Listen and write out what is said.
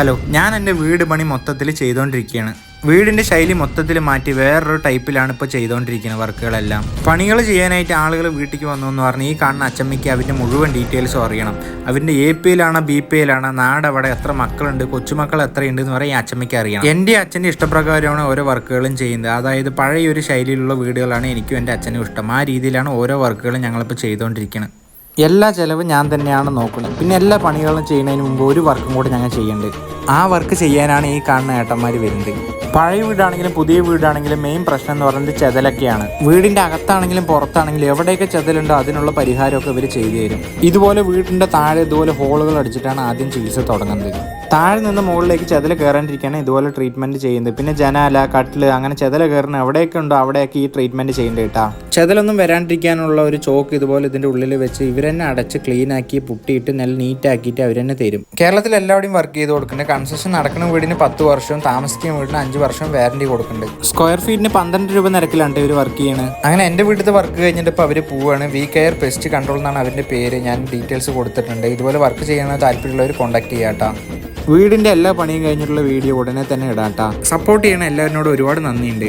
Hello ഞാൻ എന്റെ വീട് പണി മൊത്തത്തിൽ ചെയ്തുകൊണ്ടിരിക്കുകയാണ് വീടിന്റെ ശൈലി മൊത്തത്തിൽ മാറ്റി വേറൊരു ടൈപ്പിലാണ് ഇപ്പോൾ ചെയ്തുകൊണ്ടിരിക്കുന്നത് വർക്കുകളെല്ലാം. പണികൾ ചെയ്യാനായിട്ട് ആളുകൾ വീട്ടിലേക്ക് വന്നു എന്ന് പറഞ്ഞ് ഈ കാണുന്ന അച്ചമ്മയ്ക്ക് അവന്റെ മുഴുവൻ ഡീറ്റെയിൽസും അറിയണം. അവന്റെ എ പി എല്ലാണോ ബി പി എല്ലാണോ നാട് അവിടെ എത്ര മക്കളുണ്ട് കൊച്ചുമക്കൾ എത്രയുണ്ട് എന്ന് പറയാൻ അച്ചമ്മയ്ക്ക് അറിയണം. എന്റെ അച്ഛന്റെ ഇഷ്ടപ്രകാരമാണ് ഓരോ വർക്കുകളും ചെയ്യുന്നത്. അതായത് പഴയ ഒരു ശൈലിയിലുള്ള വീടുകളാണ് എനിക്കും എന്റെ അച്ഛനും ഇഷ്ടം. ആ രീതിയിലാണ് ഓരോ വർക്കുകളും ഞങ്ങളിപ്പോൾ ചെയ്തുകൊണ്ടിരിക്കുന്നത് എല്ലാ ചിലവും ഞാൻ തന്നെയാണ് നോക്കുന്നത്. പിന്നെ എല്ലാ പണികളും ചെയ്യുന്നതിന് മുമ്പ് ഒരു വർക്കും കൂടി ഞങ്ങൾ ചെയ്യുന്നുണ്ട് ആ വർക്ക് ചെയ്യാനാണ് ഈ കാണുന്ന ഏട്ടന്മാർ വരുന്നത്. പഴയ വീടാണെങ്കിലും പുതിയ വീടാണെങ്കിലും മെയിൻ പ്രശ്നം എന്ന് പറയുന്നത് ചെതലൊക്കെയാണ്. വീടിന്റെ അകത്താണെങ്കിലും പുറത്താണെങ്കിലും എവിടെയൊക്കെ ചെതലുണ്ടോ അതിനുള്ള പരിഹാരമൊക്കെ ഇവർ ചെയ്തു തരും. ഇതുപോലെ വീടിന്റെ താഴെ ഇതുപോലെ ഹോളുകൾ അടിച്ചിട്ടാണ് ആദ്യം ചികിത്സ തുടങ്ങുന്നത്. താഴെ നിന്ന് മുകളിലേക്ക് ചെതല കയറാണ്ടിരിക്കാണ് ഇതുപോലെ ട്രീറ്റ്മെന്റ് ചെയ്യുന്നത്. പിന്നെ ജനാല കട്ടിൽ അങ്ങനെ ചെതല കയറുന്ന എവിടെയൊക്കെ ഉണ്ടോ അവിടെയൊക്കെ ഈ ട്രീറ്റ്മെന്റ് ചെയ്യേണ്ടത് കേട്ടാ. ചെതലൊന്നും വരാണ്ടിരിക്കാനുള്ള ഒരു ചോക്ക് ഇതുപോലെ ഇതിന്റെ ഉള്ളിൽ വെച്ച് ഇവരെന്നെ അടച്ച് ക്ലീൻ ആക്കി പുട്ടിയിട്ട് നല്ല നീറ്റാക്കിയിട്ട് അവരെന്നെ തരും. കേരളത്തിൽ എല്ലാവരുടെയും വർക്ക് ചെയ്ത് കൊടുക്കുന്നുണ്ട് കൺസ്ട്രക്ഷൻ നടക്കുന്ന വീടിന് പത്ത് വർഷവും താമസിക്കുന്ന വീടിന് അഞ്ച് വർഷം വാറണ്ടി കൊടുക്കുന്നുണ്ട്. സ്ക്വയർ ഫീറ്റിന് പന്ത്രണ്ട് രൂപ നിരക്കിലാണ് ഇവർ വർക്ക് ചെയ്യുന്നത് അങ്ങനെ എന്റെ വീട്ടിൽ വർക്ക് കഴിഞ്ഞിട്ട് ഇപ്പോൾ അവർ പോവാണ്. വി കെയർ പെസ്റ്റ് കൺട്രോൾ എന്നാണ് അവരുടെ പേര്. ഞാൻ ഡീറ്റെയിൽസ് കൊടുത്തിട്ടുണ്ട്. ഇതുപോലെ വർക്ക് ചെയ്യണ താല്പര്യമുള്ളവർ കോൺടാക്ട് ചെയ്യാട്ടാ വീടിന്റെ എല്ലാ പണിയും കഴിഞ്ഞിട്ടുള്ള വീഡിയോ ഉടനെ തന്നെ ഇടാട്ടാ സപ്പോർട്ട് ചെയ്യണ എല്ലാവരോടും ഒരുപാട് നന്ദിയുണ്ട്.